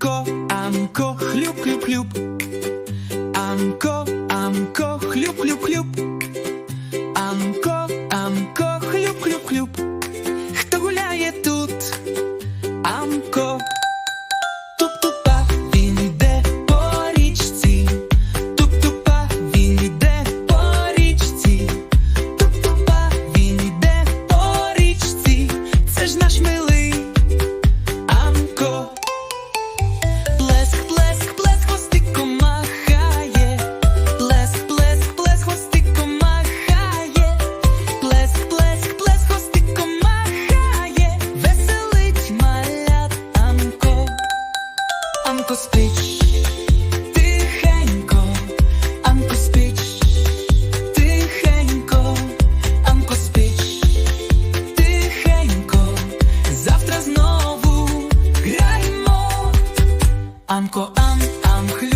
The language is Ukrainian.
Paco. Анко спич, тихенько, Анко спич, тихенько, Анко спич, тихенько, завтра знову граємо, Анко, ан, ам, хліб.